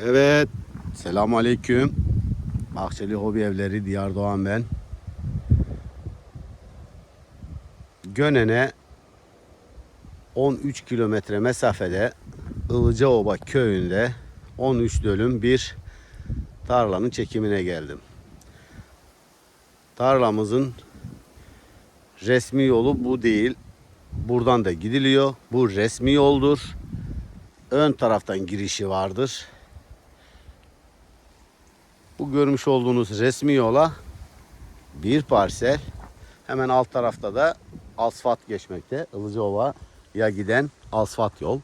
Evet. Selamun Aleyküm. Bahçeli Hobi Evleri Diyar Doğan ben. Gönen'e 13 kilometre mesafede Ilıcaoba köyünde 13 dönüm bir tarlanın çekimine geldim. Tarlamızın resmi yolu bu değil. Buradan da gidiliyor. Bu resmi yoldur. Ön taraftan girişi vardır. Bu görmüş olduğunuz resmi yola bir parsel hemen alt tarafta da asfalt geçmekte. Ilıcaova'ya giden asfalt yol.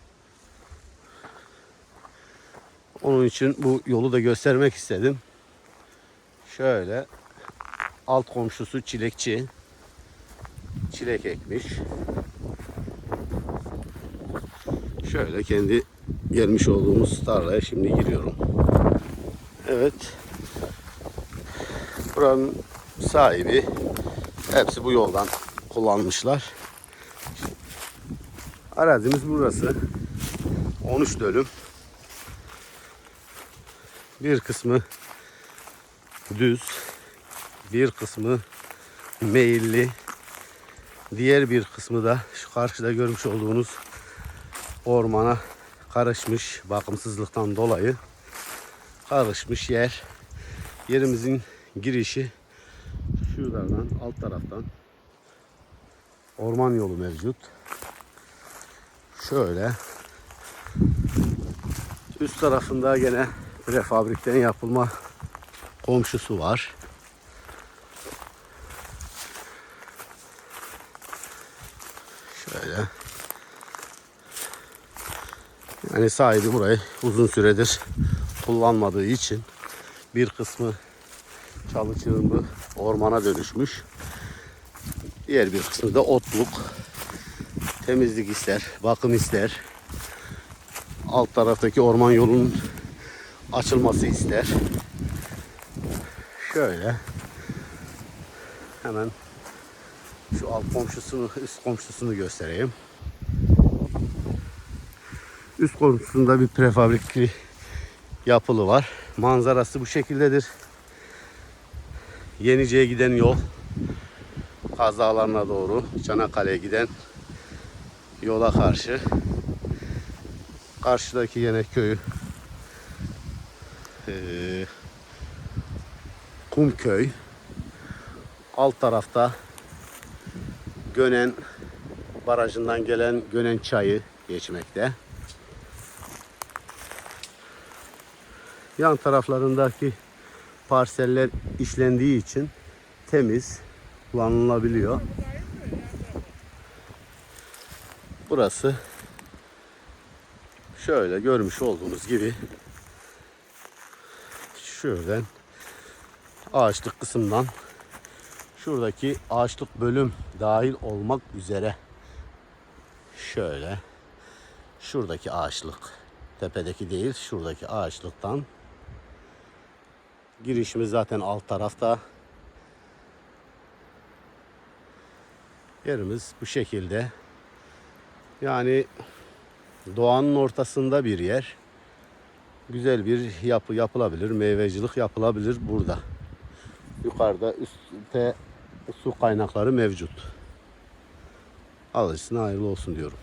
Onun için bu yolu da göstermek istedim. Şöyle alt komşusu çilekçi. Çilek ekmiş. Şöyle kendi gelmiş olduğumuz tarlaya şimdi giriyorum. Evet. Buranın sahibi hepsi bu yoldan kullanmışlar. Arazimiz burası. 13 dönüm. Bir kısmı düz, bir kısmı meyilli, diğer bir kısmı da şu karşıda görmüş olduğunuz ormana karışmış bakımsızlıktan dolayı karışmış yer. Yerimizin girişi şuradan alt taraftan orman yolu mevcut. Şöyle üst tarafında gene prefabrikten yapılma komşusu var. Şöyle. Yani sahibi burayı uzun süredir kullanmadığı için bir kısmı çalı çığırlı ormana dönüşmüş. Diğer bir kısmı da otluk. Temizlik ister, bakım ister. Alt taraftaki orman yolunun açılması ister. Şöyle hemen şu alt komşusunu, üst komşusunu göstereyim. Üst komşusunda bir prefabrik yapılı var. Manzarası bu şekildedir. Yenice'ye giden yol kazalarına doğru Çanakkale'ye giden yola karşı karşıdaki yine köyü eee Kumköy alt tarafta Gönen barajından gelen Gönen çayı geçmekte. Yan taraflarındaki parseller işlendiği için temiz kullanılabiliyor. Burası şöyle görmüş olduğunuz gibi şuradan ağaçlık kısımdan şuradaki ağaçlık bölüm dahil olmak üzere şöyle şuradaki ağaçlık tepedeki değil şuradaki ağaçlıktan girişimiz zaten alt tarafta yerimiz bu şekilde yani doğanın ortasında bir yer güzel bir yapı yapılabilir meyvecilik yapılabilir burada yukarıda üstte su kaynakları mevcut. Alıcısına hayırlı olsun diyorum.